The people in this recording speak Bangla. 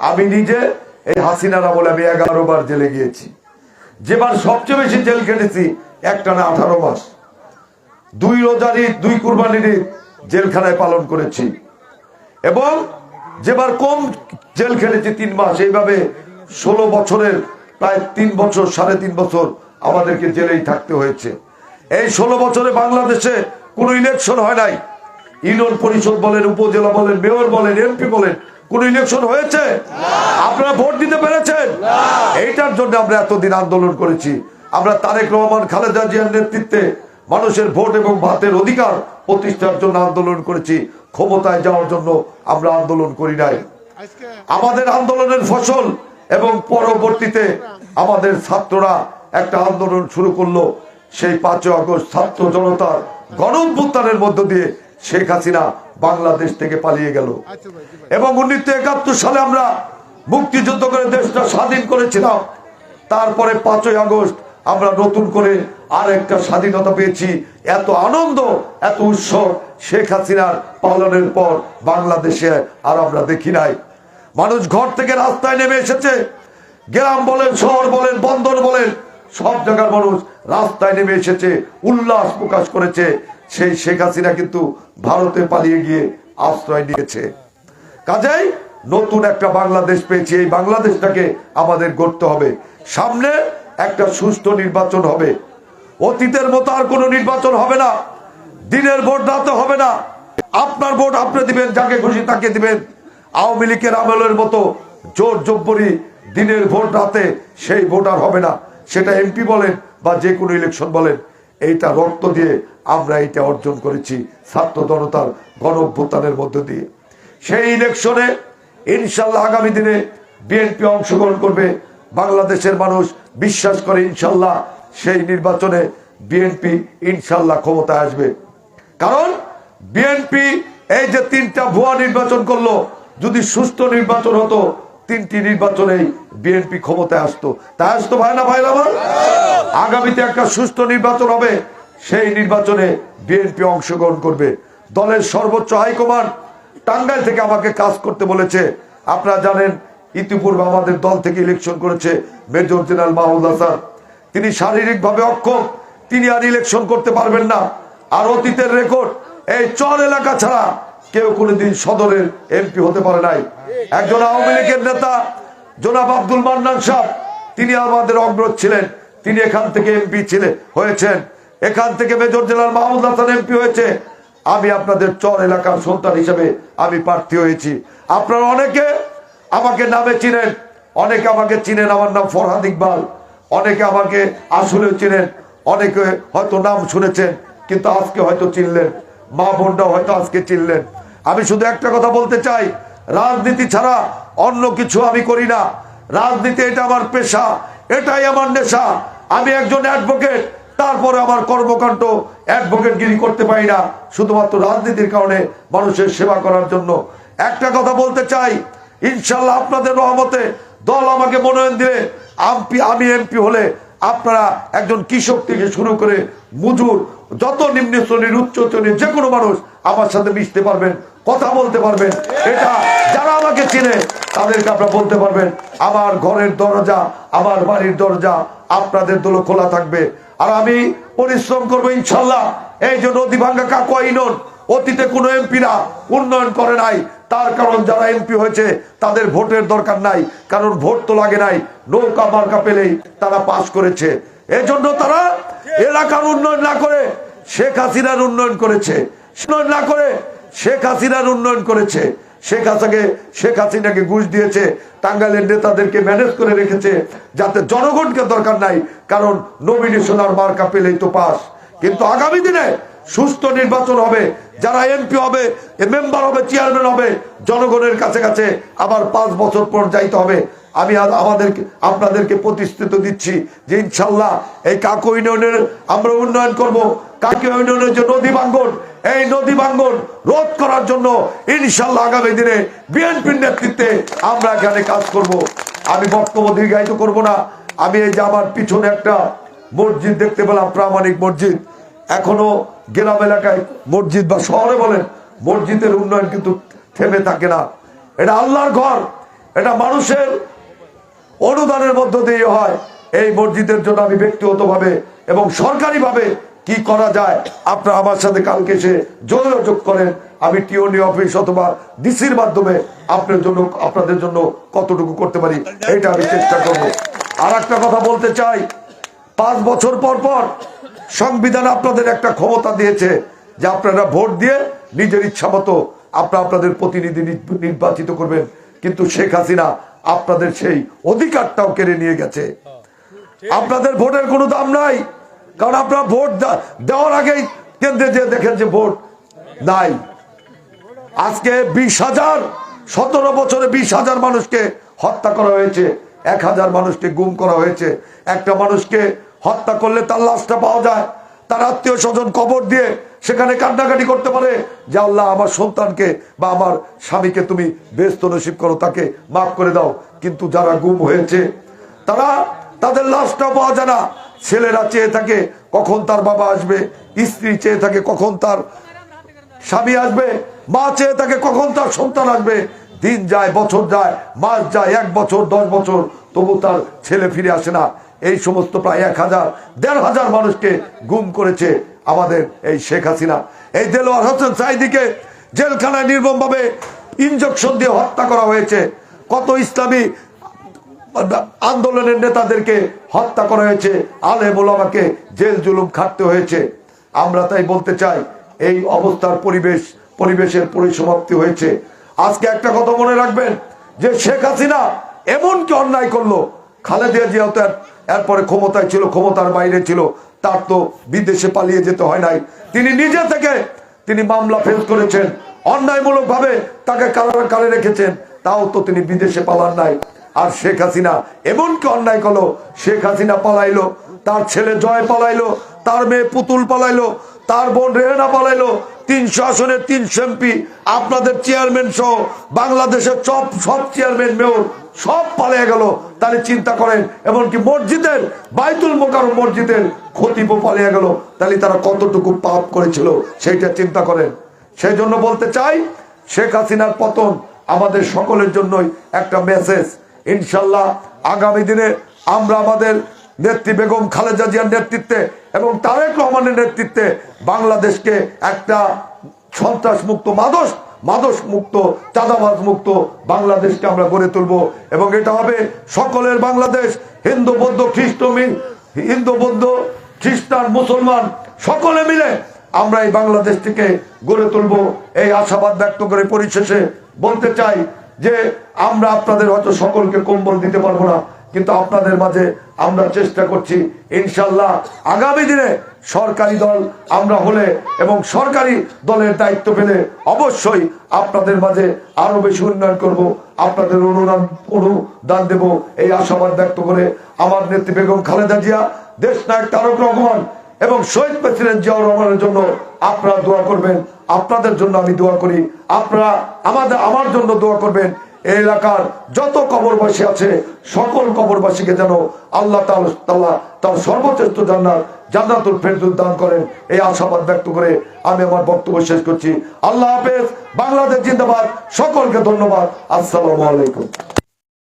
আমি নিজে এই হাসিনারা বলে আমি এগারো বার জেলে গিয়েছি। যেবার সবচেয়ে বেশি জেল খেটেছি, একটা না আঠারো মাস। দুই রোজার ঈদ, দুই কুরবানির ঈদ জেলখানায় পালন করেছি। এবং যেবার কম জেল খেটেছি তিন মাস, এইভাবে ষোলো বছরের, প্রায় তিন বছর, সাড়ে তিন বছর আমাদেরকে জেলেই থাকতে হয়েছে। এই ষোলো বছরে বাংলাদেশে কোনো ইলেকশন হয় নাই। ইউনিয়ন পরিষদ বলেন, উপজেলা বলেন, মেয়র বলেন, এমপি বলেন কোন ইলেকশন হয়েছে? আপনারা ভোট দিতে পেরেছেন? এইটার জন্য আমরা এতদিন আন্দোলন করেছি। আমরা তারেক রহমান, খালেদা জিয়ার নেতৃত্বে মানুষের ভোট এবং ভাতের অধিকার প্রতিষ্ঠার জন্য আন্দোলন করেছি। ক্ষমতায় যাওয়ার জন্য আমরা আন্দোলন করি নাই। আমাদের আন্দোলনের ফসল এবং পরবর্তীতে আমাদের ছাত্ররা একটা আন্দোলন শুরু করল। সেই পাঁচই আগস্ট ছাত্র জনতার গণ মধ্য দিয়ে শেখ হাসিনা বাংলাদেশ থেকে পালিয়ে গেল। এবং উনিশশো একাত্তর সালে আমরা মুক্তিযুদ্ধ করে দেশটা স্বাধীন করেছিলাম। তারপরে পাঁচই আগস্ট আমরা নতুন করে আর একটা স্বাধীনতা পেয়েছি। এত আনন্দ এত উৎসব শেখ হাসিনার পালনের পর বাংলাদেশে আর আমরা দেখি নাই। মানুষ ঘর থেকে রাস্তায় নেমে এসেছে। গ্রাম বলেন শহর বলেন বন্দর বলেন সব জায়গার মানুষ রাস্তায় নেমে এসেছে। উল্লাস প্রকাশ করেছে। সেই শেখ হাসিনা কিন্তু ভারতে পালিয়ে গিয়ে আশ্রয় নিয়েছে। কাজেই নতুন একটা বাংলাদেশ পেয়েছি, এই বাংলাদেশটাকে আমাদের গড়তে হবে। সামনে একটা সুস্থ নির্বাচন হবে। অতীতের মতো আর কোনো নির্বাচন হবে না। দিনের ভোট রাতে হবে না। আপনার ভোট আপনি দিবেন, যাকে খুশি তাকে দিবেন। আওয়ামী লীগের আমলের মতো জোর জব্বরি দিনের ভোট রাতে সেই ভোট আর হবে না। সেটা এমপি বলেন বা যে কোনো ইলেকশন বলেন। এইটা রক্ত দিয়ে আমরা এইটা অর্জন করেছি ছাত্র জনতার গণ অভ্যুত্থানের মধ্য দিয়ে। সেই ইলেকশনে ইনশাল্লাহ আগামী দিনে বিএনপি অংশগ্রহণ করবে, বাংলাদেশের মানুষ বিশ্বাস করে ইনশাল্লাহ সেই নির্বাচনে বিএনপি ইনশাল্লাহ ক্ষমতায় আসবে। কারণ বিএনপি এই যে তিনটা ভুয়া নির্বাচন করল, যদি সুস্থ নির্বাচন হতো তিনটি নির্বাচনেই বিএনপি ক্ষমতায় আসতো। তাই আসতো ভাই না ভাই আমার? আগামীতে একটা সুস্থ নির্বাচন হবে, সেই নির্বাচনে বিএনপি অংশগ্রহণ করবে। দলের সর্বোচ্চ হাইকমান্ড টাঙ্গাইল থেকে আমাকে কাজ করতে বলেছে। আপনারা জানেন, ইতিপূর্বে আমাদের দল থেকে ইলেকশন করেছে মেজর জেনারেল মাহমুদ হাসান। তিনি শারীরিকভাবে অক্ষম, তিনি আর ইলেকশন করতে পারবেন না। আর অতীতের রেকর্ড, এই চর এলাকা ছাড়া কেউ কোনোদিন সদরের এমপি হতে পারে নাই। একজন আওয়ামী লীগের নেতা, জনাব আব্দুল মান্নান সাহ, তিনি আমাদের অগ্রজ ছিলেন। তিনি এখান থেকে এমপি ছিলেন হয়েছেন। এখান থেকে মেজর জেলার মাহমুদ হাসান এমপি হয়েছে। আমি আপনাদের চর এলাকার সন্তান হিসেবে আমি প্রার্থী হয়েছি। আপনারা অনেকে আমাকে নামে চিনেন। অনেকে আমাকে চিনেন, আমার নাম ফরহাদ ইকবাল। অনেকে আমাকে আসলে চিনেন। অনেকে হয়তো নাম শুনেছেন, কিন্তু আজকে হয়তো চিনলেন। মা বোনরাও হয়তো আজকে চিনলেন। আমি শুধু একটা কথা বলতে চাই, রাজনীতি ছাড়া অন্য কিছু আমি করি না। রাজনীতি এটা আমার পেশা, এটাই আমার নেশা। আমি একজন অ্যাডভোকেট তারপরে আমার কর্মকাণ্ড অ্যাডভোকেটগিরি করতে পারি না, শুধুমাত্র রাজনীতির কারণে মানুষের সেবা করার জন্য। একটা কথা বলতে চাই ইনশাল্লাহ আপনাদের রহমতে দল আমাকে মনোনয়ন দিলে আমি এমপি হলে আপনারা একজন কৃষক থেকে শুরু করে মজুর, যত নিম্ন শ্রেণির, উচ্চ শ্রেণির যে কোনো মানুষ আমার সাথে মিশতে পারবেন, কথা বলতে পারবেন। এটা যারা আমাকে চিনে, তাদেরকে আপনারা বলতে পারবেন, আমার ঘরের দরজা, আমার বাড়ির দরজা আপনাদের দলে খোলা থাকবে। আর আমি পরিশ্রম করব ইনশাল্লাহ। এই যে নদী ভাঙ্গা কাকুয়া ইনন অতীতে কোনো এমপিরা উন্নয়ন করে নাই। তার কারণ যারা এমপি হয়েছে, তাদের ভোটের দরকার নাই, কারণ ভোট তো লাগে নাই, নৌকা মার্কা পেলেই তারা পাশ করেছে। এজন্য তারা এলাকার উন্নয়ন না করে শেখ হাসিনার উন্নয়ন করেছে। উন্নয়ন না করে শেখ হাসিনার উন্নয়ন করেছে। শেখ হাসাকে শেখ হাসিনাকে ঘুষ দিয়েছে, টাঙ্গাইলের নেতাদেরকে ম্যানেজ করে রেখেছে, যাতে জনগণকে দরকার নাই, কারণ নমিনেশন আর মার্কা পেলেই তো পাস। কিন্তু আগামী দিনে সুস্থ নির্বাচন হবে, যারা এমপি হবে মেম্বার হবে, চেয়ারম্যান হবে, জনগণের কাছে কাছে আবার পাঁচ বছর পর যাইতে হবে। আমি আমাদেরকে, আপনাদেরকে প্রতিশ্রুতি দিচ্ছি যে ইনশাল্লাহ এই কাকু ইউনিয়নের আমরা উন্নয়ন করব। কাকু ইউনিয়নের যে নদী ভাঙ্গন, এই নদী ভাঙ্গন রোধ করার জন্য ইনশাল্লাহ আগামী দিনে বিএনপির নেতৃত্বে আমরা এখানে কাজ করব। আমি বক্তব্য দীর্ঘায়িত করব না। আমি এই যে আমার পিছনে একটা মসজিদ দেখতে পেলাম, প্রামাণিক মসজিদ। এখনও গ্রাম এলাকায়, মসজিদ বা শহরে বলেন, মসজিদের উন্নয়ন কিন্তু থেমে থাকে না। এটা আল্লাহর ঘর, এটা মানুষের অনুদানের মধ্য দিয়ে হয়। এই মসজিদের জন্য আমি ব্যক্তিগতভাবে এবং সরকারিভাবে কি করা যায়, আপনারা আমার সাথে কালকে এসে যোগাযোগ করেন। আমি টিওনি অফিস অথবা ডিসির মাধ্যমে আপনার জন্য, আপনাদের জন্য কতটুকু করতে পারি, এটা আমি চেষ্টা করব। আর একটা কথা বলতে চাই পাঁচ বছর পর পর সংবিধান আপনাদের একটা ক্ষমতা দিয়েছে যে আপনারা ভোট দিয়ে নিজের ইচ্ছা মতো আপনারা আপনাদের প্রতিনিধি নির্বাচিত করবেন। কিন্তু শেখ হাসিনা আপনাদের সেই অধিকারটাও কেড়ে নিয়ে গেছে। আপনাদের ভোটের কোনো দাম নাই। কারণ আপনারা ভোট দেওয়ার আগেই কেন্দ্রে যে দেখেন যে ভোট নাই। আজকে বিশ হাজার, সতেরো বছরে বিশ হাজার মানুষকে হত্যা করা হয়েছে। এক হাজার মানুষকে গুম করা হয়েছে। একটা মানুষকে হত্যা করলে তার লাশটা পাওয়া যায়। তার আত্মীয় স্বজন কবর দিয়ে সেখানে কান্নাকাটি করতে পারে। যে আল্লাহ আমার সন্তানকে বা আমার স্বামীকে তুমি ব্যস্ত নসিব করো, তাকে মাফ করে দাও। কিন্তু যারা গুম হয়েছে, তারা তাদের লাশটাও পাওয়া যায় না। ছেলেরা চেয়ে থাকে কখন তার বাবা আসবে, স্ত্রী চেয়ে থাকে কখন তার স্বামী আসবে, মা চেয়ে থাকে কখন তার সন্তান আসবে। দিন যায়, বছর যায়, মাস যায়, এক বছর, দশ বছর, তবু তার ছেলে ফিরে আসে না। এই সমস্ত প্রায় এক হাজার, দেড় হাজার মানুষকে গুম করেছে আমাদের এই শেখ হাসিনা। এই দেলোয়ার হোসেন সাইদিকে জেলখানায় নির্মমভাবে ইঞ্জেকশন দিয়ে হত্যা করা হয়েছে। কত ইসলামী আন্দোলনের নেতাদেরকে হত্যা করা হয়েছে। আলে মোলামাকে জেল জুলুম খাটতে হয়েছে। আমরা তাই বলতে চাই, এই অবস্থার পরিবেশ, পরিবেশের পরিসমাপ্তি হয়েছে। আজকে একটা কথা মনে রাখবেন, যে শেখ হাসিনা এমন কি অন্যায় করল। খালেদা জিয়া তো এর- এরপরে ক্ষমতায় ছিল, ক্ষমতার বাইরে ছিল, তার তো বিদেশে পালিয়ে যেতে হয় নাই। তিনি নিজে থেকে তিনি মামলা ফেস করেছেন অন্যায়মূলক ভাবে তাকে কারাগারে রেখেছেন, তাও তো তিনি বিদেশে পালান নাই। আর শেখ হাসিনা এমনকি অন্যায় করল, শেখ হাসিনা পালাইলো, তার ছেলে জয় পালাইলো, তার মেয়ে পুতুল পালাইলো, তার বোন রেহেনা পালাইলো, তিনশো আসনের তিনশো এমপি, আপনাদের চেয়ারম্যান সহ বাংলাদেশের সব সব চেয়ারম্যান মেয়র সব পালিয়ে গেল। তাহলে চিন্তা করেন, এমনকি মসজিদের, বাইতুল মোকার মসজিদের খতিবও পালিয়ে গেল। তাহলে তারা কতটুকু পাপ করেছিল, সেইটা চিন্তা করেন। সেই জন্য বলতে চাই, শেখ হাসিনার পতন আমাদের সকলের জন্যই একটা মেসেজ ইনশাল্লাহ আগামী দিনে আমরা আমাদের নেত্রী বেগম খালেদা জিয়ার নেতৃত্বে এবং তারেক রহমানের নেতৃত্বে বাংলাদেশকে একটা সন্ত্রাস মুক্ত মাদস মুক্ত চাঁদাবাজ মুক্ত বাংলাদেশকে আমরা গড়ে তুলব এবং এটা হবে সকলের বাংলাদেশ, হিন্দু, বৌদ্ধ, খ্রিস্ট হিন্দু, বৌদ্ধ, খ্রিস্টান, মুসলমান, সকলে মিলে আমরা এই বাংলাদেশটিকে গড়ে তুলব। এই আশাবাদ ব্যক্ত করে পরিশেষে বলতে চাই যে আমরা আপনাদের হয়তো সকলকে কম্বল দিতে পারব না, কিন্তু আপনাদের মাঝে আমরা চেষ্টা করছি, ইনশাল্লাহ আগামী দিনে সরকারি দল আমরা হলে এবং সরকারি দলের দায়িত্ব পেলে অবশ্যই আপনাদের মাঝে আরও বেশি উন্নয়ন করব। আপনাদের অনুদান অনুদান দেব এই আশাবাদ ব্যক্ত করে আমার নেত্রী বেগম খালেদা জিয়া, দেশ নায়ক তারক রহমান এবং শহীদ প্রেসিডেন্ট জিয়াউর রহমানের জন্য আপনারা দোয়া করবেন। আপনাদের জন্য আমি দোয়া করি। আপনারা আমাদের, আমার জন্য দোয়া করবেন। এই এলাকার যত কবরবাসী আছে, সকল কবরবাসীকে যেন আল্লাহ তাল্লাহ তার সর্বশ্রেষ্ঠ জান্নাত, জান্নাতুল ফেরদুল দান করেন, এই আশাবাদ ব্যক্ত করে আমি আমার বক্তব্য শেষ করছি। আল্লাহ হাফেজ, বাংলাদেশ জিন্দাবাদ, সকলকে ধন্যবাদ। আসসালামু আলাইকুম।